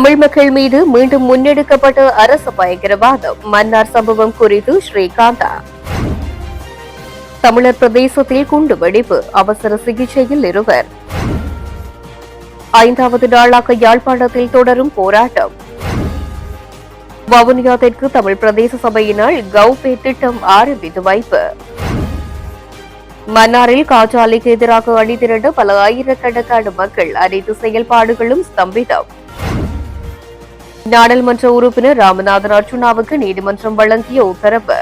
தமிழ் மக்கள் மீது மீண்டும் முன்னெடுக்கப்பட்ட அரசு பயங்கரவாதம். மன்னார் சம்பவம் குறித்து ஸ்ரீகாந்தா. தமிழர் பிரதேசத்தில் குண்டு வெடிப்பு அவசர சிகிச்சையில் இருவர். ஐந்தாவது நாளாக யாழ்ப்பாணத்தில் தொடரும் போராட்டம். வவுனியா தெற்கு தமிழ் பிரதேச சபையினால் கவுபே திட்டம் ஆரம்பித்து வைப்பு. மன்னாரில் காற்றாலைக்கு எதிராக அணிதிரண்ட பல ஆயிரக்கணக்கான மக்கள் அனைத்து செயல்பாடுகளும் ஸ்தம்பிதம். நாடாளுமன்ற உறுப்பினர் ராமநாதன் அர்ஜுனாவுக்கு நீதிமன்றம் வழங்கிய உத்தரவு.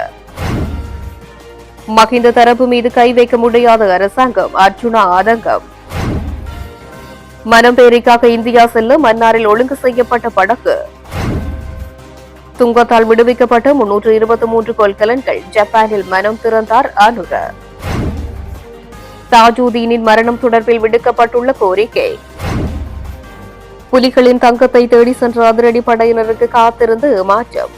மகிந்த தரப்பு மீது கை வைக்க முடியாத அரசாங்கம் அர்ஜுனா ஆதங்கம். மனம்பேரிக்காக இந்தியா செல்ல மன்னாரில் ஒழுங்கு செய்யப்பட்ட படகு. துங்கத்தால் விடுவிக்கப்பட்ட முன்னூற்று இருபத்தி மூன்று கொள்கலன்கள் ஜப்பானில் மனம் திறந்தார் அனுர. தாஜூதீனின் மரணம் தொடர்பில் விடுக்கப்பட்டுள்ள கோரிக்கை. புலிகளின் தங்கத்தை தேடி சென்ற அதிரடி படையினருக்கு காத்திருந்து மாற்றம்.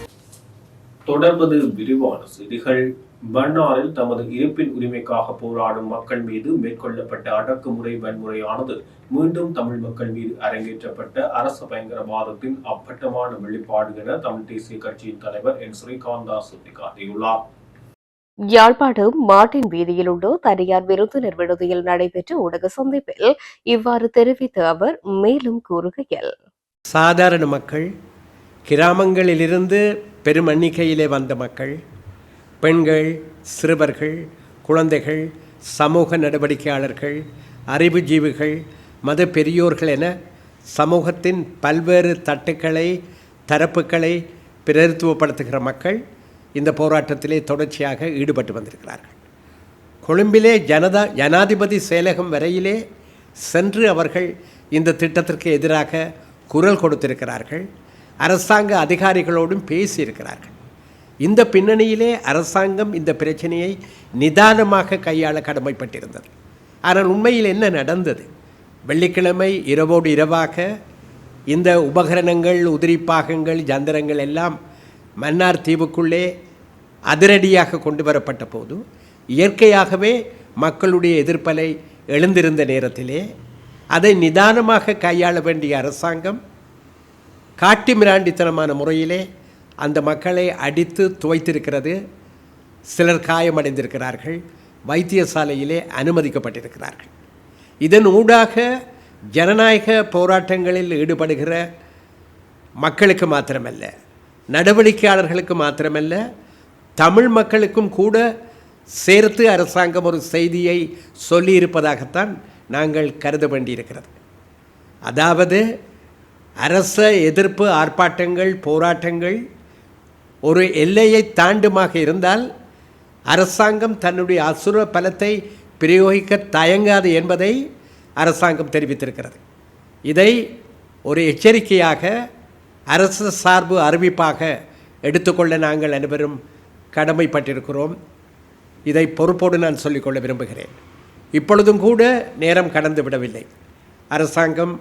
தொடர்வது விரிவான செய்திகள். பன்னாரில் தமது இருப்பின் உரிமைக்காக போராடும் மக்கள் மீது மேற்கொள்ளப்பட்ட அடக்குமுறை வன்முறையானது மீண்டும் தமிழ் மக்கள் மீது அரங்கேற்றப்பட்ட அரச பயங்கரவாதத்தின் அப்பட்டமான வெளிப்பாடு என தமிழ் தேசிய கட்சியின் தலைவர் என். ஸ்ரீகாந்தா சுட்டிக்காட்டியுள்ளார். யாழ்ப்பாணம் மாட்டின் வீதியில் உள்ள தனியார் விருந்தினர் விடுதியில் நடைபெற்ற ஊடக சந்திப்பில் இவ்வாறு தெரிவித்த அவர் மேலும் கூறுகையில் சாதாரண மக்கள் கிராமங்களிலிருந்து பெரும் எண்ணிக்கையிலே வந்த மக்கள் பெண்கள் சிறுவர்கள் குழந்தைகள் சமூக நடவடிக்கையாளர்கள் அறிவுஜீவிகள் மத பெரியோர்கள் என சமூகத்தின் பல்வேறு தட்டுக்களை தரப்புகளை பிரதித்துவப்படுத்துகிற மக்கள் இந்த போராட்டத்திலே தொடர்ச்சியாக ஈடுபட்டு வந்திருக்கிறார்கள். கொழும்பிலே ஜனதா ஜனாதிபதி செயலகம் வரையிலே சென்று அவர்கள் இந்த திட்டத்திற்கு எதிராக குரல் கொடுத்திருக்கிறார்கள். அரசாங்க அதிகாரிகளோடும் பேசியிருக்கிறார்கள். இந்த பின்னணியிலே அரசாங்கம் இந்த பிரச்சனையை நிதானமாக கையாள கடமைப்பட்டிருந்தது. ஆனால் உண்மையில் என்ன நடந்தது? வெள்ளிக்கிழமை இரவோடு இரவாக இந்த உபகரணங்கள் உதிரிப்பாகங்கள் ஜந்திரங்கள் எல்லாம் மன்னார் தீவுக்குள்ளே அதிரடியாக கொண்டு வரப்பட்ட போது இயற்கையாகவே மக்களுடைய எதிர்ப்பலை எழுந்திருந்த நேரத்திலே அதை நிதானமாக கையாள வேண்டிய அரசாங்கம் காட்டு மிராண்டித்தனமான முறையிலே அந்த மக்களை அடித்து துவைத்திருக்கிறது. சிலர் காயமடைந்திருக்கிறார்கள். வைத்தியசாலையிலே அனுமதிக்கப்பட்டிருக்கிறார்கள். இதன் ஊடாக ஜனநாயக போராட்டங்களில் ஈடுபடுகிற மக்களுக்கு மாத்திரமல்ல. நடவடிக்கையாளர்களுக்கு மாத்திரமல்ல தமிழ் மக்களுக்கும் கூட சேர்த்து அரசாங்கம் ஒரு செய்தியை சொல்லியிருப்பதாகத்தான் நாங்கள் கருத வேண்டியிருக்கிறது. அதாவது அரச எதிர்ப்பு ஆர்ப்பாட்டங்கள் போராட்டங்கள் ஒரு எல்லையை தாண்டுமாக இருந்தால் அரசாங்கம் தன்னுடைய அசுர பலத்தை பிரயோகிக்க தயங்காது என்பதை அரசாங்கம் தெரிவித்திருக்கிறது. இதை ஒரு எச்சரிக்கையாக அரசு சார்பு அறிவிப்பாக எடுத்துக்கொள்ள நாங்கள் அனைவரும் கடமைப்பட்டிருக்கிறோம். இதை பொறுப்போடு நான் சொல்லிக்கொள்ள விரும்புகிறேன். இப்பொழுதும் கூட நேரம் கடந்து விடவில்லை. அரசாங்கம்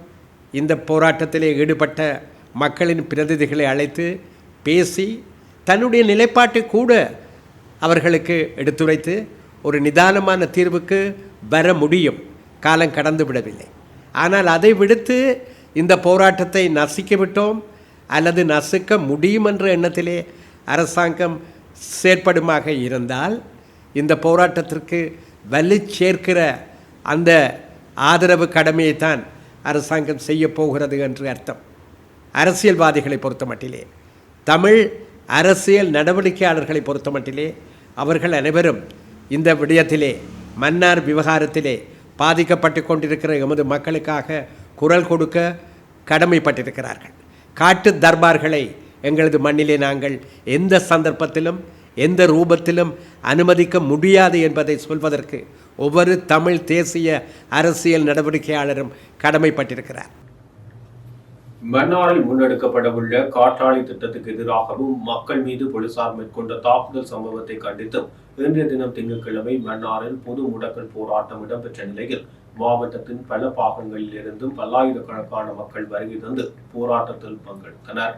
இந்த போராட்டத்திலே ஈடுபட்ட மக்களின் பிரதிநிதிகளை அழைத்து பேசி தன்னுடைய நிலைப்பாட்டை கூட அவர்களுக்கு எடுத்துரைத்து ஒரு நிதானமான தீர்வுக்கு வர முடியும். காலம் கடந்து விடவில்லை. ஆனால் அதை விடுத்து இந்த போராட்டத்தை நசிக்க விட்டோம் அல்லது நசுக்க முடியும் என்ற எண்ணத்திலே அரசாங்கம் செயற்படுமாக இருந்தால் இந்த போராட்டத்திற்கு வலு சேர்க்கிற அந்த ஆதரவு கடமையை தான் அரசாங்கம் செய்ய போகிறது என்று அர்த்தம். அரசியல்வாதிகளை பொறுத்த மட்டிலே தமிழ் அரசியல் நடவடிக்கையாளர்களை பொறுத்த மட்டிலே அவர்கள் அனைவரும் இந்த விடயத்திலே மன்னார் விவகாரத்திலே பாதிக்கப்பட்டு கொண்டிருக்கிற எமது மக்களுக்காக குரல் கொடுக்க கடமைப்பட்டிருக்கிறார்கள். காட்டு தர்பார்களை எங்களது மண்ணிலே நாங்கள் எந்த சந்தர்ப்பத்திலும் எந்த ரூபத்திலும் அனுமதிக்க முடியாது என்பதை சொல்வதற்கு ஒவ்வொரு தமிழ் தேசிய அரசியல் நடவடிக்கையாளரும் கடமைப்பட்டிருக்கிறார். மன்னாரில் முன்னெடுக்கப்படவுள்ள காற்றாலை திட்டத்துக்கு எதிராகவும் மக்கள் மீது போலீசார் மேற்கொண்ட தாக்குதல் சம்பவத்தை கண்டித்தும் இன்றைய தினம் திங்கட்கிழமை மன்னாரில் பொது முடக்கல் போராட்டம் இடம்பெற்ற நிலையில் மாவட்டத்தின் பல பாகங்களில் இருந்தும் பல்லாயிரக்கணக்கான மக்கள் வருகை தந்து போராட்டத்தில் பங்கெடுத்தனர்.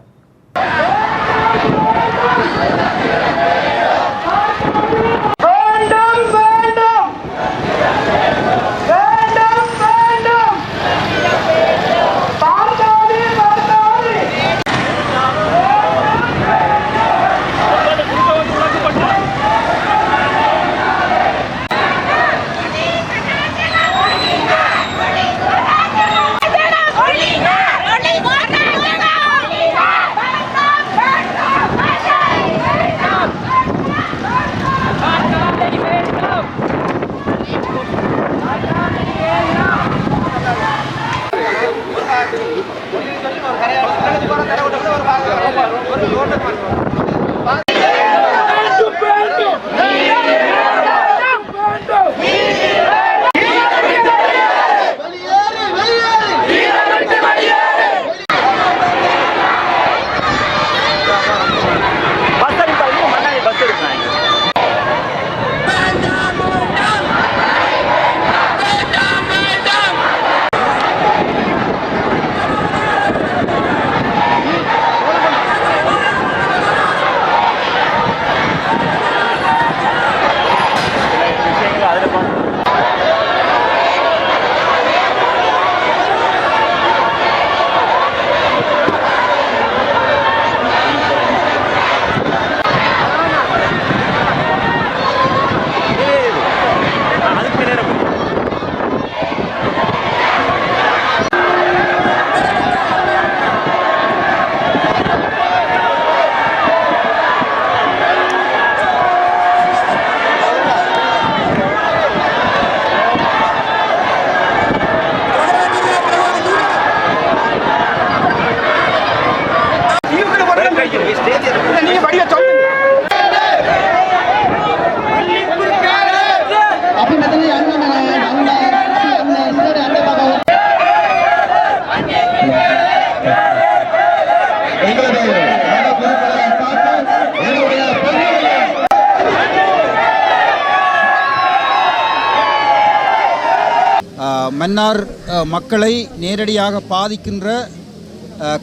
மன்னார் மக்களை நேரடியாக பாதிக்கின்ற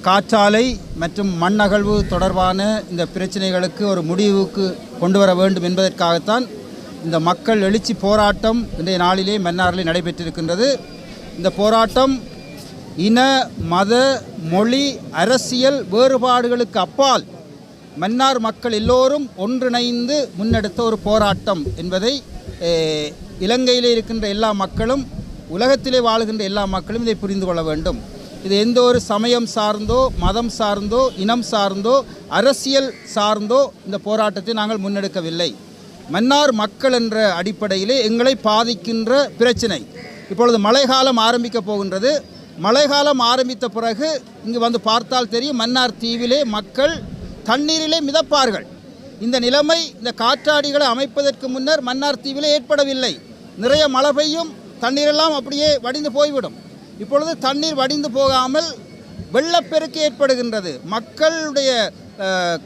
காற்றாலை மற்றும் மண் அகழ்வு தொடர்பான இந்த பிரச்சனைகளுக்கு ஒரு முடிவுக்கு கொண்டு வர வேண்டும் என்பதற்காகத்தான் இந்த மக்கள் எழுச்சி போராட்டம் இன்றைய நாளிலே மன்னாரில் நடைபெற்றிருக்கின்றது. இந்த போராட்டம் இன மத மொழி அரசியல் வேறுபாடுகளுக்கு அப்பால் மன்னார் மக்கள் எல்லோரும் ஒன்றிணைந்து முன்னெடுத்த ஒரு போராட்டம் என்பதை இலங்கையில் இருக்கின்ற எல்லா மக்களும் உலகத்திலே வாழுகின்ற எல்லா மக்களும் இதை புரிந்து கொள்ள வேண்டும். இது எந்த ஒரு சமயம் சார்ந்தோ மதம் சார்ந்தோ இனம் சார்ந்தோ அரசியல் சார்ந்தோ இந்த போராட்டத்தை நாங்கள் முன்னெடுக்கவில்லை. மன்னார் மக்கள் என்ற அடிப்படையிலே எங்களை பாதிக்கின்ற பிரச்சினை. இப்பொழுது மழைக்காலம் ஆரம்பிக்க போகின்றது. மழைக்காலம் ஆரம்பித்த பிறகு இங்கு வந்து பார்த்தால் தெரியும் மன்னார் தீவிலே மக்கள் தண்ணீரிலே மிதப்பார்கள். இந்த நிலைமை இந்த காற்றாடிகளை அமைப்பதற்கு முன்னர் மன்னார் தீவிலே ஏற்படவில்லை. நிறைய மழை பெய்யும் தண்ணீரெல்லாம் அப்படியே வடிந்து போய்விடும். இப்பொழுது தண்ணீர் வடிந்து போகாமல் வெள்ளப்பெருக்கு ஏற்படுகின்றது. மக்களுடைய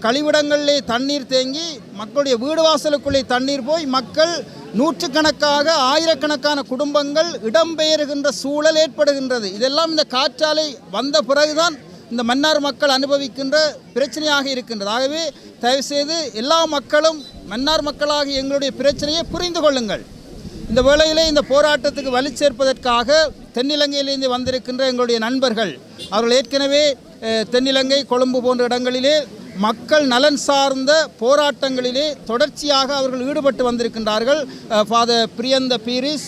கழிவிடங்களிலே தண்ணீர் தேங்கி மக்களுடைய வீடு வாசலுக்குள்ளே தண்ணீர் போய் மக்கள் நூற்றுக்கணக்காக ஆயிரக்கணக்கான குடும்பங்கள் இடம்பெயர்கின்ற சூழல் ஏற்படுகின்றது. இதெல்லாம் இந்த காற்றாலை வந்த பிறகுதான் இந்த மன்னார் மக்கள் அனுபவிக்கின்ற பிரச்சனையாக இருக்கின்றது. ஆகவே தயவுசெய்து எல்லா மக்களும் மன்னார் மக்களாக எங்களுடைய பிரச்சனையை புரிந்து கொள்ளுங்கள். இந்த வேளையிலே இந்த போராட்டத்துக்கு வலு சேர்ப்பதற்காக தென்னிலங்கையிலிருந்து வந்திருக்கின்ற எங்களுடைய நண்பர்கள் அவர்கள் ஏற்கனவே தென்னிலங்கை கொழும்பு போன்ற இடங்களிலே மக்கள் நலன் சார்ந்த போராட்டங்களிலே தொடர்ச்சியாக அவர்கள் ஈடுபட்டு வந்திருக்கின்றார்கள். ஃபாதர் பிரியந்த பீரிஸ்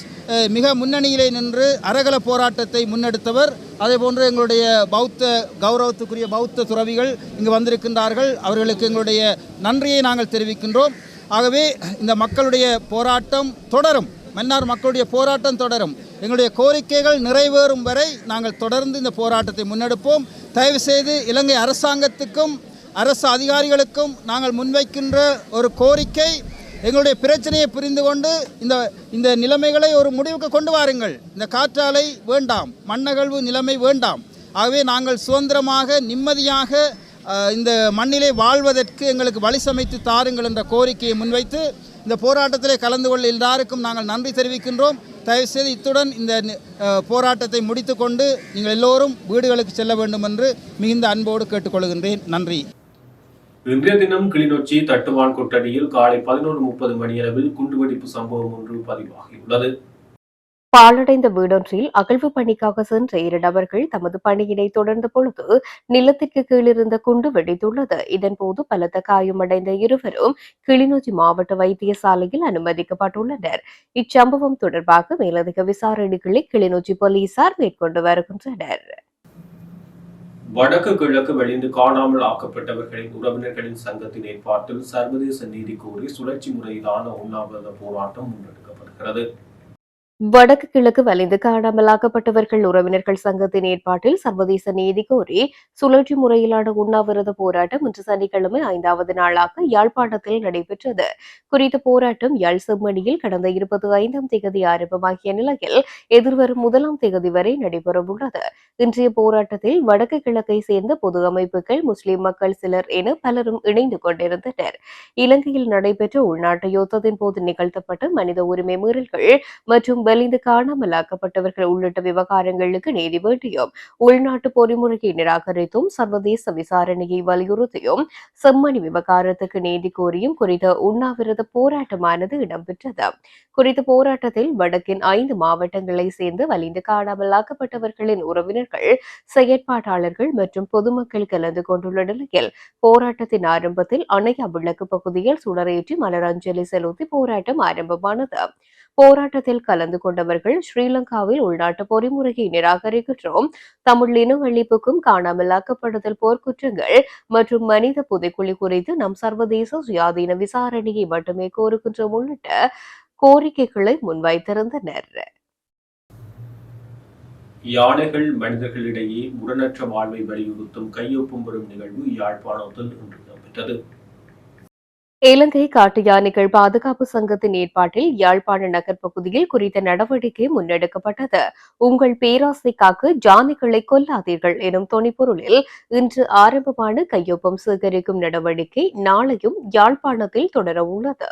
மிக முன்னணியிலே நின்று அரகல போராட்டத்தை முன்னெடுத்தவர். அதே போன்று எங்களுடைய பௌத்த கௌரவத்துக்குரிய பௌத்த துறவிகள் இங்கு வந்திருக்கின்றார்கள். அவர்களுக்கு எங்களுடைய நன்றியை நாங்கள் தெரிவிக்கின்றோம். ஆகவே இந்த மக்களுடைய போராட்டம் தொடரும். மன்னார் மக்களுடைய போராட்டம் தொடரும். எங்களுடைய கோரிக்கைகள் நிறைவேறும் வரை நாங்கள் தொடர்ந்து இந்த போராட்டத்தை முன்னெடுப்போம். தயவுசெய்து இலங்கை அரசாங்கத்துக்கும் அரசு அதிகாரிகளுக்கும் நாங்கள் முன்வைக்கின்ற ஒரு கோரிக்கை எங்களுடைய பிரச்சனையை புரிந்து கொண்டு இந்த இந்த நிலைமைகளை ஒரு முடிவுக்கு கொண்டு வாருங்கள். இந்த காற்றாலை வேண்டாம் மண்ணகழ்வு நிலைமை வேண்டாம். ஆகவே நாங்கள் சுதந்திரமாக நிம்மதியாக இந்த மண்ணிலே வாழ்வதற்கு எங்களுக்கு வழி சமைத்து தாருங்கள் என்ற கோரிக்கையை முன்வைத்து இந்த போராட்டத்திலே கலந்து கொள்ள எல்லாருக்கும் நாங்கள் நன்றி தெரிவிக்கின்றோம். தயவுசெய்து இத்துடன் இந்த போராட்டத்தை முடித்துக்கொண்டு நீங்கள் எல்லோரும் வீடுகளுக்கு செல்ல வேண்டும் என்று மிகுந்த அன்போடு கேட்டுக்கொள்கின்றேன். நன்றி. இன்றைய தினம் கிளிநொச்சி தட்டுவான் கொட்டடியில் காலை பதினொன்று முப்பது மணியளவில் குண்டுவெடிப்பு சம்பவம் ஒன்று பதிவாகியுள்ளது. பாலடைந்த வீடொன்றில் அகழ்வு பணிக்காக சென்ற இரு நபர்கள் தமது பணியினை தொடர்ந்த பொழுது நிலத்திற்கு கீழிருந்த குண்டு வெடித்துள்ளது. இதன்போது பலத்த காயமடைந்த இருவரும் கிளிநொச்சி மாவட்ட வைத்தியசாலையில் அனுமதிக்கப்பட்டுள்ளனர். இச்சம்பவம் தொடர்பாக மேலதிக விசாரணைகளை கிளிநொச்சி போலீசார் மேற்கொண்டு வருகின்றனர். வடக்கு கிழக்கு வெளிந்து காணாமல் ஆக்கப்பட்டவர்களின் உறவினர்களின் சங்கத்தின் ஏற்பாட்டில் சர்வதேச நீதி கோரி சுழற்சி முறையிலான உண்ணாவிரத போராட்டம் முன்னெடுக்கப்படுகிறது. வடக்கு கிழக்கு வலிந்து காணாமலாக்கப்பட்டவர்கள் உறவினர்கள் சங்கத்தின் ஏற்பாட்டில் சர்வதேச நீதி கோரி சுழற்சி முறையிலான உண்ணாவிரத போராட்டம் இன்று சனிக்கிழமை ஐந்தாவது நாளாக யாழ்ப்பாணத்தில் நடைபெற்றது. குறித்த போராட்டம் யாழ் செம்மணியில் கடந்த இருபத்தி ஐந்தாம் தேதி ஆரம்பமாகிய நிலையில் எதிர்வரும் முதலாம் தேதி வரை நடைபெறவுள்ளது. இன்றைய போராட்டத்தில் வடக்கு கிழக்கை சேர்ந்த பொது அமைப்புகள் முஸ்லிம் மக்கள் சிலர் என பலரும் இணைந்து கொண்டிருந்தனர். இலங்கையில் நடைபெற்ற உள்நாட்டு யுத்தத்தின் போது நிகழ்த்தப்பட்ட மனித உரிமை மீறல்கள் மற்றும் வலிந்து காணாமலாக்கப்பட்டவர்கள் உள்ளிட்ட விவகாரங்களுக்கு நீதி வேண்டியும் உள்நாட்டு பொறிமுறையை நிராகரித்தும் சர்வதேச விசாரணையை வலியுறுத்தியும் செம்மணி விவகாரத்துக்கு நீதி கோரியும் குறித்த உண்ணாவிரத போராட்டமானது இடம்பெற்றது. குறித்த போராட்டத்தில் வடக்கின் ஐந்து மாவட்டங்களை சேர்ந்து வலிந்து காணாமலாக்கப்பட்டவர்களின் உறவினர்கள் செயற்பாட்டாளர்கள் மற்றும் பொதுமக்கள் கலந்து கொண்டுள்ள நிலையில் போராட்டத்தின் ஆரம்பத்தில் அணையா விளக்கு பகுதியில் சுடரேற்றி மலரஞ்சலி செலுத்தி போராட்டம் ஆரம்பமானது. போராட்டத்தில் கலந்து கொண்டவர்கள் ஸ்ரீலங்காவில் உள்நாட்டு பொறிமுறையை நிராகரிக்கின்றோம். தமிழ் இன அழிப்புக்கும் காணாமலாக்கப்படுதல் போர்க்குற்றங்கள் மற்றும் மனித புதைக்குழி குறித்து நம் சர்வதேச சுயாதீன விசாரணையை மட்டுமே கோருகின்றோம் உள்ளிட்ட கோரிக்கைகளை முன்வைத்திருந்தனர். யானைகள் மனிதர்களிடையே முரணற்ற வாழ்வை வலியுறுத்தும் கையொப்பம் பெறும் நிகழ்வு யாழ்ப்பாணத்தில் இன்று நடைபெற்றது. இலங்கை காட்டு யானைகள் பாதுகாப்பு சங்கத்தின் ஏற்பாட்டில் யாழ்ப்பாண நகர் பகுதியில் குறித்த நடவடிக்கை முன்னெடுக்கப்பட்டது. உங்கள் பேராசைக்காக ஜானைகளை கொல்லாதீர்கள் எனும் துணிப்பொருளில் இன்று ஆரம்பமான கையொப்பம் சேகரிக்கும் நடவடிக்கை நாளையும் யாழ்ப்பாணத்தில் தொடரவுள்ளது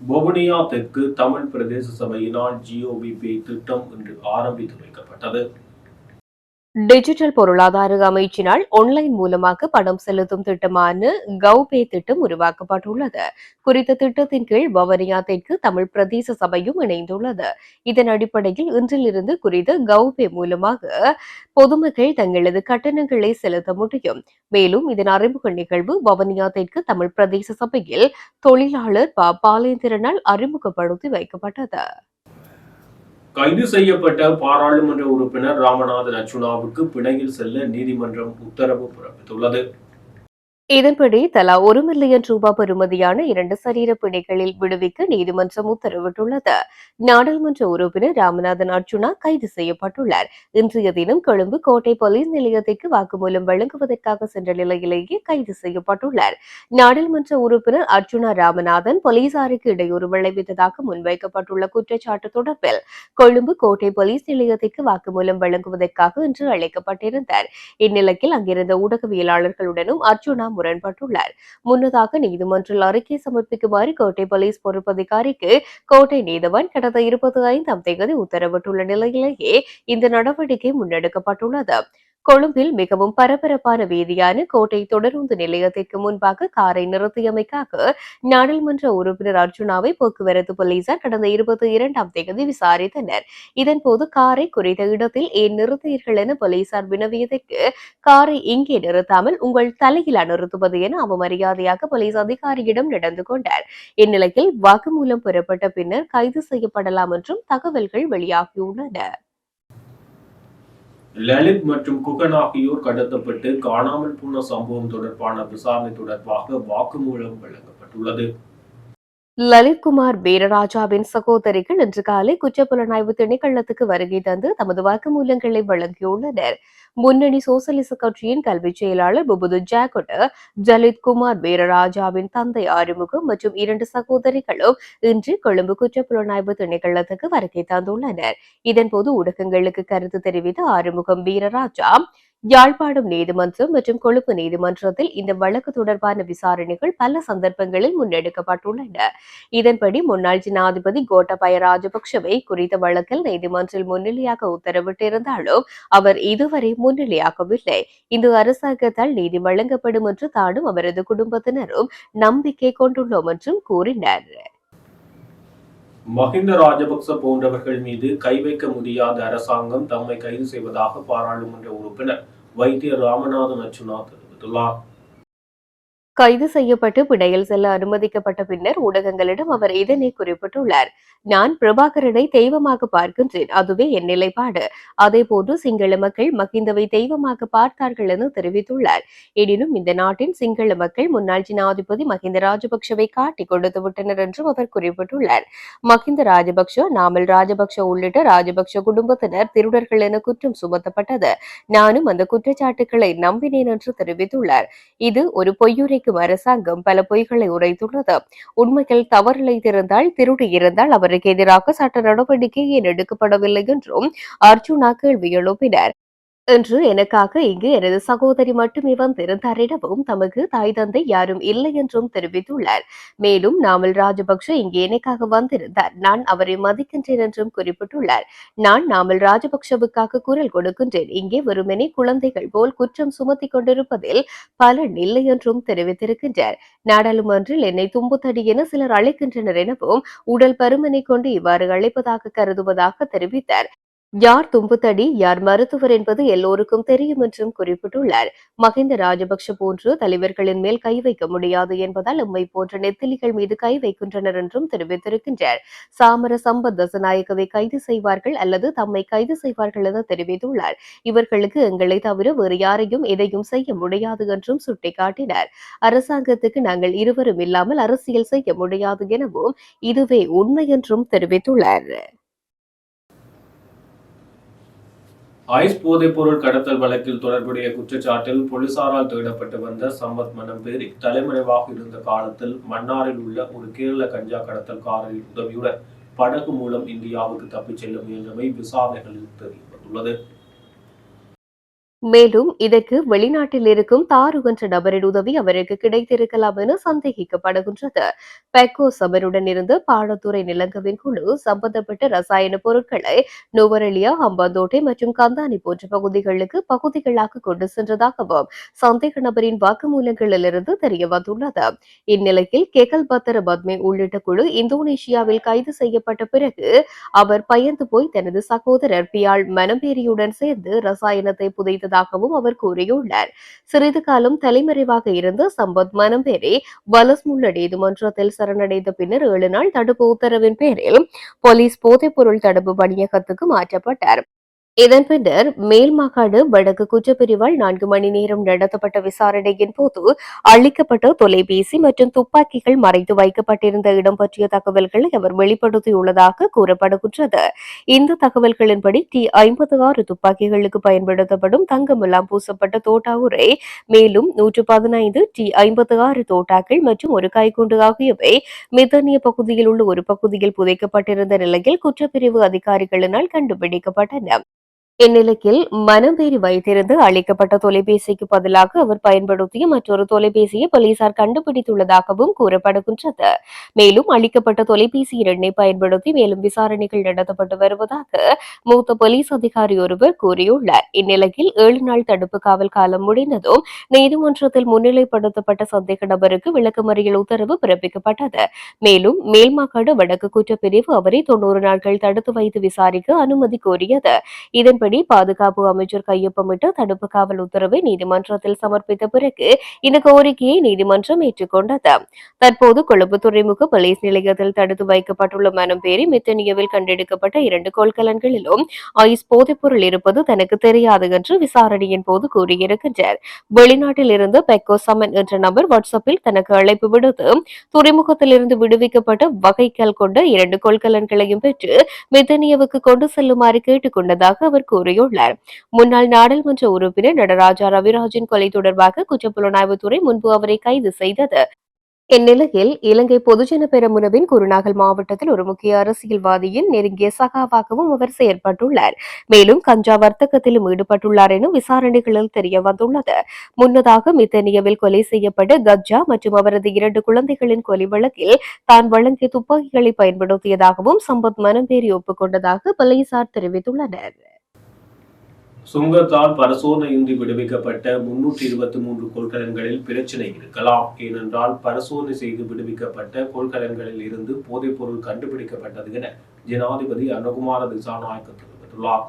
வவுனியா தெற்கு தமிழ் பிரதேச சபையினால் ஜிஓபிபி திட்டம் இன்று ஆரம்பித்து வைக்கப்பட்டது. டிஜிட்டல் பொருளாதார அமைச்சினால் ஆன்லைன் மூலமாக பணம் செலுத்தும் திட்டமான கவுபே திட்டம் உருவாக்கப்பட்டுள்ளது. குறித்த திட்டத்தின் கீழ் வவனியா தெற்கு தமிழ் பிரதேச சபையும் இணைந்துள்ளது. இதன் அடிப்படையில் இன்றிலிருந்து குறித்த கவுபே மூலமாக பொதுமக்கள் தங்களது கட்டணங்களை செலுத்த முடியும். மேலும் இதன் அறிமுக நிகழ்வு வவனியா தெற்கு தமிழ் பிரதேச சபையில் தொழிலாளர் ப பாலேந்திரனால் அறிமுகப்படுத்தி வைக்கப்பட்டது. கைது செய்யப்பட்ட பாராளுமன்ற உறுப்பினர் ராமநாதன் அச்சுனாவுக்கு பிணையில் செல்ல நீதிமன்றம் உத்தரவு பிறப்பித்துள்ளது. இதன்படி தலா ஒரு மில்லியன் ரூபாய் பெறுமதியான இரண்டு சரீர பிணைகளில் விடுவிக்க நீதிமன்றம் உத்தரவிட்டுள்ளது. நாடாளுமன்ற உறுப்பினர் ராமநாதன் அர்ஜுனா கைது செய்யப்பட்டுள்ளார். இன்றைய தினம் கொழும்பு கோட்டை போலீஸ் நிலையத்திற்கு வாக்குமூலம் வழங்குவதற்காக சென்ற நிலையிலேயே கைது செய்யப்பட்டுள்ளார். நாடாளுமன்ற உறுப்பினர் அர்ஜுனா ராமநாதன் போலீசாருக்கு இடையூறு விளைவித்ததாக முன்வைக்கப்பட்டுள்ள குற்றச்சாட்டு தொடர்பில் கொழும்பு கோட்டை போலீஸ் நிலையத்திற்கு வாக்குமூலம் வழங்குவதற்காக இன்று அழைக்கப்பட்டிருந்தார். இந்நிலையில் அங்கிருந்த ஊடகவியலாளர்களுடனும் அர்ஜுனா முரண்பட்டுள்ளார். முன்னதாக நீதிமன்றில் அறிக்கை சமர்ப்பிக்குமாறு கோட்டை போலீஸ் பொறுப்பதிகாரிக்கு கோட்டை நீதவான் கடந்த இருபத்தி ஐந்தாம் தேதி உத்தரவிட்டுள்ள நிலையிலேயே இந்த நடவடிக்கை முன்னெடுக்கப்பட்டுள்ளது. கொழும்பில் மிகவும் பரபரப்பான வீதியான கோட்டை தொடருந்து நிலையத்திற்கு முன்பாக காரை நிறுத்தியமைக்காக நாடாளுமன்ற உறுப்பினர் அர்ஜுனாவை போக்குவரத்து போலீசார் கடந்த இருபத்தி இரண்டாம் தேதி விசாரித்தனர். இதன்போது காரை குறித்த இடத்தில் ஏன் நிறுத்தீர்கள் என போலீசார் வினவியதற்கு காரை இங்கே நிறுத்தாமல் உங்கள் தலையில் நிறுத்துவது என அவமரியாதையாக போலீஸ் அதிகாரியிடம் நடந்து கொண்டார். இந்நிலையில் வாக்குமூலம் பெறப்பட்ட பின்னர் கைது செய்யப்படலாம் என்றும் தகவல்கள் வெளியாகியுள்ளன. லலித் மற்றும் குகன் ஆகியோர் கடத்தப்பட்டு காணாமல் போன சம்பவம் தொடர்பான விசாரணை தொடர்பாக வாக்குமூலம் வழங்கப்பட்டுள்ளது. லலித்குமார் வீரராஜாவின் சகோதரிகள் இன்று காலை குற்றப்புலனாய்வு திணைக்களத்துக்கு வருகை தந்து தமது வாக்குமூலங்களை வழங்கியுள்ளனர். முன்னணி சோசலிச கட்சியின் கல்வி செயலாளர் புபுது ஜாகோட் ஜலித் குமார் வீரராஜாவின் தந்தை ஆறுமுகம் மற்றும் இரண்டு சகோதரிகளும் இன்று கொழும்பு குற்றப்புலனாய்வு திணைக்களத்துக்கு வருகை தந்துள்ளனர். இதன்போது ஊடகங்களுக்கு கருத்து தெரிவித்த ஆறுமுகம் வீரராஜா யாழ்ப்பாணம் நீதிமன்றம் மற்றும் கொழும்பு நீதிமன்றத்தில் இந்த வழக்கு தொடர்பான விசாரணைகள் பல சந்தர்ப்பங்களில் முன்னெடுக்கப்பட்டுள்ளன. இதன்படி முன்னாள் ஜனாதிபதி கோட்டபய ராஜபக்சவை குறித்த வழக்கில் நீதிமன்றில் முன்னிலையாக உத்தரவிட்டிருந்தாலும் அவர் இதுவரை முன்னிலையாகவில்லை. இந்த அரசாங்கத்தால் நீதி வழங்கப்படும் என்று தானும் அவரது குடும்பத்தினரும் நம்பிக்கை கொண்டுள்ளோம் என்றும் கூறினர். மஹிந்த ராஜபக்ச போன்றவர்கள் மீது கை வைக்க முடியாத அரசாங்கம் தம்மை கைது செய்வதாக பாராளுமன்ற உறுப்பினர் வைத்தியர் ராமநாதன் அச்சுனா தெரிவித்துள்ளார். கைது செய்யப்பட்டு பிணையில் செல்ல அனுமதிக்கப்பட்ட பின்னர் ஊடகங்களிடம் அவர் இதனை குறிப்பிட்டுள்ளார். நான் பிரபாகரனை தெய்வமாக பார்க்கின்றேன். அதுவே என் நிலைப்பாடு. அதேபோன்று சிங்கள மக்கள் மகிந்தவை தெய்வமாக பார்த்தார்கள் என தெரிவித்துள்ளார். எனினும் இந்த நாட்டின் சிங்கள மக்கள் முன்னாள் ஜனாதிபதி மகிந்த ராஜபக்சவை காட்டிக் கொடுத்து விட்டனர் என்றும் அவர் குறிப்பிட்டுள்ளார். மகிந்த ராஜபக்ஷ நாமல் ராஜபக்ஷ உள்ளிட்ட ராஜபக்ஷ குடும்பத்தினர் திருடர்கள் என குற்றம் சுமத்தப்பட்டது. நானும் அந்த குற்றச்சாட்டுகளை நம்பினேன் என்று தெரிவித்துள்ளார். இது ஒரு பொய்யுரை பொய்யுரைக்கும் அரசாங்கம் பல பொய்களை உரைத்துள்ளது. உண்மைகள் தவறிழைத்திருந்தால் திருடி இருந்தால் அவருக்கு எதிராக சட்ட நடவடிக்கை ஏன் எடுக்கப்படவில்லை என்றும் அர்ஜுனா கேள்வி எழுப்பினர். என்று எனக்காக இங்கு எனது சகோதரி மட்டுமே வந்திருந்தார் எனவும் தமக்கு தாய் தந்தை யாரும் இல்லை என்றும் தெரிவித்துள்ளார். மேலும் நாமல் ராஜபக்ஷ இங்கு எனக்காக வந்திருந்தார். நான் அவரை மதிக்கின்றேன் என்றும் குறிப்பிட்டுள்ளார். நான் நாமல் ராஜபக்ஷவுக்காக குரல் கொடுக்கின்றேன். இங்கே வெறுமனே குழந்தைகள் போல் குற்றம் சுமத்தி கொண்டிருப்பதில் பலன் இல்லை என்றும் தெரிவித்திருக்கின்றார். நாடாளுமன்றில் என்னை தும்புத்தடி என சிலர் அழைக்கின்றனர் எனவும் உடல் பருமனை கொண்டு இவ்வாறு அழைப்பதாக கருதுவதாக தெரிவித்தார். யார் தும்புத்தடி யார் மருத்துவர் என்பது எல்லோருக்கும் தெரியும் என்றும் குறிப்பிட்டுள்ளார். மஹிந்த ராஜபக்ஷ போன்று தலைவர்களின் மேல் கை வைக்க முடியாது என்பதால் உம்மை போன்ற நெத்திலிகள் மீது கை வைக்கின்றனர் என்றும் தெரிவித்திருக்கின்றார். சாமர சம்பத் தசநாயகவை கைது செய்வார்கள் அல்லது தம்மை கைது செய்வார்கள் என தெரிவித்துள்ளார். இவர்களுக்கு எங்களை தவிர வேறு யாரையும் எதையும் செய்ய முடியாது என்றும் சுட்டிக்காட்டினார். அரசாங்கத்துக்கு நாங்கள் இருவரும் இல்லாமல் அரசியல் செய்ய முடியாது எனவும் இதுவே உண்மை என்றும் தெரிவித்துள்ளார். ஐஸ் போதைப் பொருள் கடத்தல் வழக்கில் தொடர்புடைய குற்றச்சாட்டில் போலீசாரால் தேடப்பட்டு வந்த சம்பத் மனம்பேரி தலைமறைவாக இருந்த காலத்தில் மன்னாரில் உள்ள ஒரு கேரள கஞ்சா கடத்தல்காரரின் உதவியுடன் படகு மூலம் இந்தியாவுக்கு தப்பிச் செல்ல முயன்றமை விசாரணைகளில் தெரிய வந்துள்ளது மேலும் இதற்கு வெளிநாட்டில் இருக்கும் தாருகன்ற நபரின் உதவி அவருக்கு கிடைத்திருக்கலாம் என சந்தேகிக்கப்படுகின்றது. பெக்கோ சபருடன் இருந்து பாடத்துறை நிலங்கவின் குழு சம்பந்தப்பட்ட ரசாயன பொருட்களை நுவரெலியா அம்பாந்தோட்டை மற்றும் கந்தானி போன்ற பகுதிகளுக்கு பகுதிகளாக கொண்டு சென்றதாகவும் சந்தேக நபரின் வாக்குமூலங்களிலிருந்து தெரிய வந்துள்ளது இந்நிலையில் கெகல் பத்தர பத்மே உள்ளிட்ட குழு இந்தோனேஷியாவில் கைது செய்யப்பட்ட பிறகு அவர் பயந்து போய் தனது சகோதரர் பியால் மனம்பேரியுடன் சேர்ந்து ரசாயனத்தை புதைத்தது இருந்ததாகவும் அவர் கூறியுள்ளார். சிறிது காலம் தலைமறைவாக இருந்த சம்பத் மனம் பெறி வலஸ்முள்ள நீதிமன்றத்தில் சரணடைந்த பின்னர் ஏழு நாள் தடுப்பு உத்தரவின் பேரில் போலீஸ் போதைப்பொருள் தடுப்பு பணியகத்துக்கு மாற்றப்பட்டார். இதன் பின்னர் மேல்மாகாடு வடக்கு குற்றப்பிரிவால் நான்கு மணி நேரம் நடத்தப்பட்ட விசாரணையின் போது அளிக்கப்பட்ட தொலைபேசி மற்றும் துப்பாக்கிகள் மறைத்து வைக்கப்பட்டிருந்த இடம் பற்றிய தகவல்களை அவர் வெளிப்படுத்தியுள்ளதாக கூறப்படுகின்றது. இந்த தகவல்களின்படி டி ஐம்பது ஆறு துப்பாக்கிகளுக்கு பயன்படுத்தப்படும் தங்கமெல்லாம் பூசப்பட்ட தோட்டா உரை மேலும் நூற்று பதினைந்து டி ஐம்பது ஆறு தோட்டாக்கள் மற்றும் ஒரு கைக்குண்டு ஆகியவை மிதனிய பகுதியில் உள்ள ஒரு பகுதியில் புதைக்கப்பட்டிருந்த நிலையில் குற்றப்பிரிவு அதிகாரிகளினால் கண்டுபிடிக்கப்பட்டன. இந்நிலையில் மனம்பேறி வைத்திருந்து அளிக்கப்பட்ட தொலைபேசிக்கு பதிலாக அவர் பயன்படுத்திய மற்றொரு தொலைபேசியை போலீசார் கண்டுபிடித்துள்ளதாகவும் கூறப்படுகின்றது. மேலும் அளிக்கப்பட்ட தொலைபேசி எண்ணை பயன்படுத்தி மேலும் விசாரணைகள் நடத்தப்பட்டு வருவதாக மூத்த போலீஸ் அதிகாரி ஒருவர் கூறியுள்ளார். இந்நிலையில் ஏழு நாள் தடுப்பு காவல் காலம் முடிந்ததும் நீதிமன்றத்தில் முன்னிலைப்படுத்தப்பட்ட சந்தேக நபருக்கு விளக்கமறியல் உத்தரவு பிறப்பிக்கப்பட்டது. மேலும் மேல்மாக்காடு வடக்கு குற்றப்பிரிவு அவரை தொன்னூறு நாட்கள் தடுத்து வைத்து விசாரிக்க அனுமதி கோரியது. இதன் இதன்படி பாதுகாப்பு அமைச்சர் கையொப்பமிட்டு தடுப்பு காவல் உத்தரவை நீதிமன்றத்தில் சமர்ப்பித்த பிறகு இந்த கோரிக்கையை நீதிமன்றம் ஏற்றுக்கொண்டது. தற்போது கொழும்பு துறைமுக போலீஸ் நிலையத்தில் தடுத்து வைக்கப்பட்டுள்ள மனம் பேரி மித்தனியவில் கண்டெடுக்கப்பட்ட இரண்டு கொள்கலன்களிலும் ஐஸ் போதைப்பொருள் இருப்பது தனக்கு தெரியாது என்று விசாரணையின் போது கூறியிருக்கின்றார். வெளிநாட்டில் இருந்து பெக்கோ சமன் என்ற நபர் வாட்ஸ்அப்பில் தனக்கு அழைப்பு விடுத்து துறைமுகத்திலிருந்து விடுவிக்கப்பட்ட வகைக்கல் கொண்ட இரண்டு கொள்கலன்களையும் பெற்று மித்தனியவுக்கு கொண்டு செல்லுமாறு கேட்டுக்கொண்டதாக அவர் கூறியுள்ளார். முன்னாள் நாடாளுமன்ற உறுப்பினர் நடராஜா ரவிராஜின் கொலை தொடர்பாக குற்றப்புலனாய்வுத்துறை முன்பு அவரை கைது செய்தது. இந்நிலையில் இலங்கை பொதுஜன பெரமுனவின் குருநாகல் மாவட்டத்தில் ஒரு முக்கிய அரசியல்வாதியின் நெருங்கிய சகாவாகவும் அவர் செயற்பட்டுள்ளார். மேலும் கஞ்சா வர்த்தகத்திலும் ஈடுபட்டுள்ளார் என விசாரணைகளில் தெரிய வந்துள்ளது. முன்னதாக மித்தனியவில் கொலை செய்யப்பட்ட கஜா மற்றும் அவரது இரண்டு குழந்தைகளின் கொலை வழக்கில் தான் வழங்கிய துப்பாக்கிகளை பயன்படுத்தியதாகவும் சம்பத் மனம்பேறி ஒப்புக்கொண்டதாக போலீசார் தெரிவித்துள்ளனர். சுங்கத்தால் பரிசோதனையின்றி விடுவிக்கப்பட்ட முன்னூற்றி இருபத்தி மூன்று கொள்கலன்களில் பிரச்சனை இருக்கலாம். ஏனென்றால் பரிசோதனை செய்து விடுவிக்கப்பட்ட கொள்கலன்களில் இருந்து போதைப்பொருள் கண்டுபிடிக்கப்பட்டது என ஜனாதிபதி அனுகுமார திசாநாயக்க தெரிவித்துள்ளார்.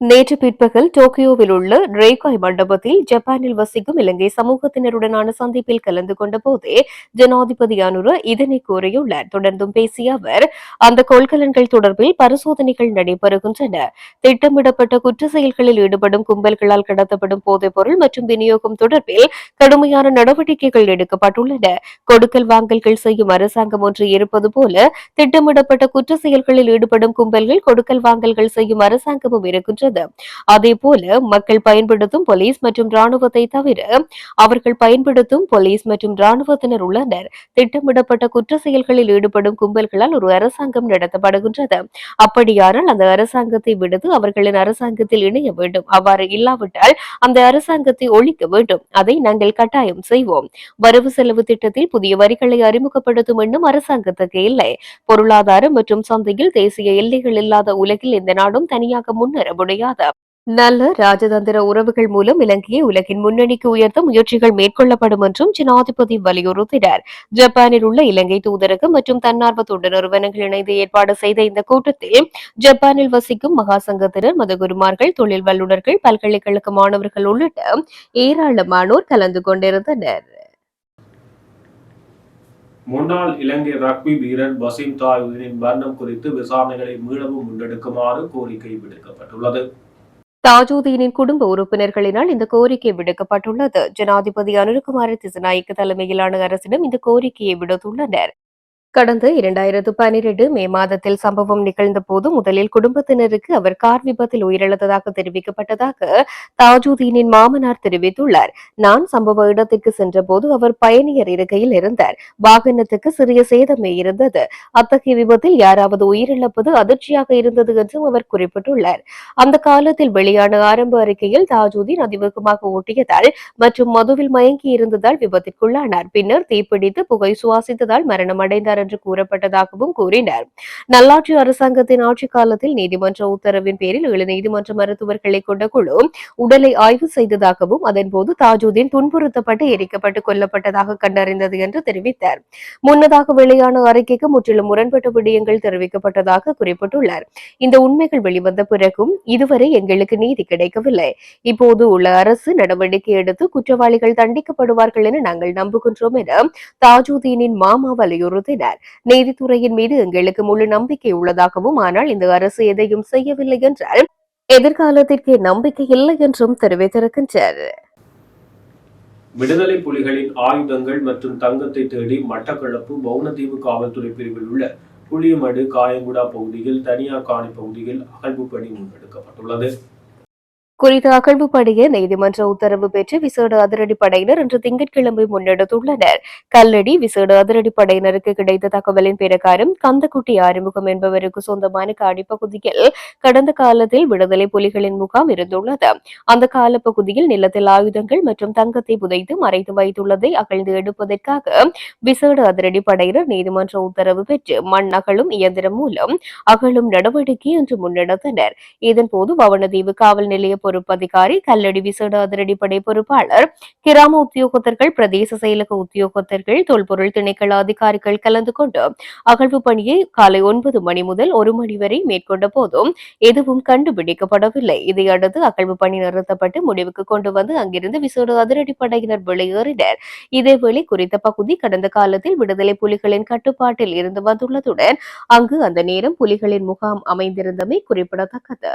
நேற்று பிற்பகல் டோக்கியோவில் உள்ள ரேகாய் மண்டபத்தில் ஜப்பானில் வசிக்கும் இலங்கை சமூகத்தினருடனான சந்திப்பில் கலந்து கொண்ட போதே ஜனாதிபதி அனுர இதனை கூறியுள்ளார். தொடர்ந்தும் பேசிய அவர் அந்த கொள்கலன்கள் தொடர்பில் பரிசோதனைகள் நடைபெறுகின்றன. திட்டமிடப்பட்ட குற்ற செயல்களில் ஈடுபடும் கும்பல்களால் கடத்தப்படும் போதைப் பொருள் மற்றும் விநியோகம் தொடர்பில் கடுமையான நடவடிக்கைகள் எடுக்கப்பட்டுள்ளன. கொடுக்கல் வாங்கல்கள் செய்யும் அரசாங்கம் ஒன்று இருப்பது போல திட்டமிடப்பட்ட குற்ற செயல்களில் ஈடுபடும் கும்பல்கள் கொடுக்கல் வாங்கல்கள் செய்யும் அரசாங்கமும் இருக்கின்றன. அதே போல மக்கள் பயன்படுத்தும் போலீஸ் மற்றும் ராணுவத்தை தவிர அவர்கள் பயன்படுத்தும் போலீஸ் மற்றும் ராணுவத்தினர் உள்ளனர். திட்டமிடப்பட்ட குற்ற செயல்களில் ஈடுபடும் கும்பல்களால் ஒரு அரசாங்கம் நடத்தப்படுகின்றது. அப்படியானால் அந்த அரசாங்கத்தை விடுத்து அவர்களின் அரசாங்கத்தில் இணைய வேண்டும். அவ்வாறு இல்லாவிட்டால் அந்த அரசாங்கத்தை ஒழிக்க வேண்டும். அதை நாங்கள் கட்டாயம் செய்வோம். வரவு செலவு திட்டத்தில் புதிய வரிகளை அறிமுகப்படுத்தும் எண்ணம் அரசாங்கத்துக்கு இல்லை. பொருளாதாரம் மற்றும் சந்தையில் தேசிய எல்லைகள் இல்லாத உலகில் இந்த நாடும் தனியாக முன்னேற முடியும். முடியாது நல்ல ராஜதந்திர உறவுகள் மூலம் இலங்கையை உலகின் முன்னணிக்கு உயர்த்த முயற்சிகள் மேற்கொள்ளப்படும் என்றும் ஜனாதிபதி வலியுறுத்தினார். ஜப்பானில் உள்ள இலங்கை தூதரகம் மற்றும் தன்னார்வ தொண்டு நிறுவனங்கள் இணைந்து ஏற்பாடு செய்த இந்த கூட்டத்தில் ஜப்பானில் வசிக்கும் மகாசங்கத்தினர் மதகுருமார்கள் தொழில் வல்லுநர்கள் பல்கலைக்கழக மாணவர்கள் உள்ளிட்ட ஏராளமானோர் கலந்து கொண்டிருந்தனர். முன்னாள் இலங்கை ரக்பி வீரர் வசீம் தாயுதீனின் மரணம் குறித்து விசாரணைகளை மீளவும் முன்னெடுக்குமாறு கோரிக்கை விடுக்கப்பட்டுள்ளது. தாஜூதீனின் குடும்ப உறுப்பினர்களினால் இந்த கோரிக்கை விடுக்கப்பட்டுள்ளது. ஜனாதிபதி அனுரகுமார திசநாயக்க தலைமையிலான அரசிடம் இந்த கோரிக்கையை விடுத்துள்ளனர். கடந்த இரண்டாயிரத்து பனிரெண்டு மே மாதத்தில் சம்பவம் நிகழ்ந்த போது முதலில் குடும்பத்தினருக்கு அவர் கார் விபத்தில் உயிரிழந்ததாக தெரிவிக்கப்பட்டதாக தாஜுதீனின் மாமனார் தெரிவித்துள்ளார். நான் சம்பவ இடத்திற்கு சென்றபோது அவர் பயணியர் இருக்கையில் இருந்தார். வாகனத்துக்கு சிறிய சேதமே இருந்தது. அத்தகைய விபத்தில் யாராவது உயிரிழப்பது அதிர்ச்சியாக இருந்தது என்றும் அவர் குறிப்பிட்டுள்ளார். அந்த காலத்தில் வெளியான ஆரம்ப அறிக்கையில் தாஜுதீன் அதிவேகமாக ஓட்டியதால் மற்றும் மதுவில் மயங்கி இருந்ததால் விபத்திற்குள்ளானார். பின்னர் தீப்பிடித்து புகை சுவாசித்ததால் மரணமடைந்தார் அடைந்தார் என்று கூறப்பட்டதாகவும் கூறினர். நல்லாட்சி அரசாங்கத்தின் ஆட்சி காலத்தில் நீதிமன்ற உத்தரவின் பேரில் ஏழு நீதிமன்ற மருத்துவர்களை கொண்ட குழு உடலை ஆய்வு செய்ததாகவும் அதன்போது தாஜுதீன் துன்புறுத்தப்பட்டு எரிக்கப்பட்டு கொல்லப்பட்டதாக கண்டறிந்தது என்று தெரிவித்தார். முன்னதாக வெளியான அறிக்கைக்கு முற்றிலும் முரண்பட்ட விடயங்கள் தெரிவிக்கப்பட்டதாக குறிப்பிட்டுள்ளார். இந்த உண்மைகள் வெளிவந்த பிறகும் இதுவரை எங்களுக்கு நீதி கிடைக்கவில்லை. இப்போது உள்ள அரசு நடவடிக்கை எடுத்து குற்றவாளிகள் தண்டிக்கப்படுவார்கள் என நாங்கள் நம்புகின்றோம் என தாஜுதீனின் மாமா வலியுறுத்தினார். நீதித்துறையின் மீது எங்களுக்கு முழு நம்பிக்கை உள்ளதாகவும் ஆனால் இந்த அரசு எதையும் செய்யவில்லை என்றால் எதிர்காலத்திற்கு நம்பிக்கை இல்லை என்றும் தெரிவித்திருக்கின்றார். விடுதலை புலிகளின் ஆயுதங்கள் மற்றும் தங்கத்தை தேடி மட்டக்களப்பு பவுனதீவு காவல்துறை பிரிவில் உள்ள புளியமடு காயங்குடா பகுதியில் தனியார் காணி பகுதியில் அகழ்வு பணி முன்னெடுக்கப்பட்டுள்ளது. குறித்த அகழ்வு பணியை நீதிமன்ற உத்தரவு பெற்று விசேட அதிரடி படையினர் இன்று திங்கட்கிழமை முன்னெடுத்துள்ளனர். கல்லடி விசேட அதிரடி படையினருக்கு கிடைத்த தகவலின் பிரகாரம் கந்தக்குட்டி ஆறுமுகம் என்பவருக்கு சொந்தமான காடிப்பகுதியில் கடந்த காலத்தில் விடுதலை புலிகளின் முகாம் இருந்துள்ளது. அந்த காலப்பகுதியில் நிலத்தில் ஆயுதங்கள் மற்றும் தங்கத்தை புதைத்து மறைத்து வைத்துள்ளதை அகழ்ந்து எடுப்பதற்காக விசேட அதிரடி படையினர் நீதிமன்ற உத்தரவு பெற்று மண் அகழும் இயந்திரம் மூலம் அகழும் நடவடிக்கை இன்று முன்னெடுத்தனர். இதன்போது பவனதீவு காவல் நிலைய பொறுப்பதிகாரி கல்லடி விசேட அதிரடிப்படை பொறுப்பாளர் கிராம உத்தியோகத்தர்கள் பிரதேச செயலக உத்தியோகத்தர்கள் தொல்பொருள் திணைக்கள அதிகாரிகள் கலந்து கொண்டு அகழ்வு பணியை காலை ஒன்பது மணி முதல் ஒரு மணி வரை மேற்கொண்ட போதும் எதுவும் கண்டுபிடிக்கப்படவில்லை. இதையடுத்து அகழ்வு பணி நிறுத்தப்பட்டு முடிவுக்கு கொண்டு வந்து அங்கிருந்து விசேட அதிரடிப்படையினர் வெளியேறினர். இதேவேளை குறித்த பகுதி கடந்த காலத்தில் விடுதலை புலிகளின் கட்டுப்பாட்டில் இருந்து வந்துள்ளதுடன் அங்கு அந்த நேரம் புலிகளின் முகாம் அமைந்திருந்தமை குறிப்பிடத்தக்கது.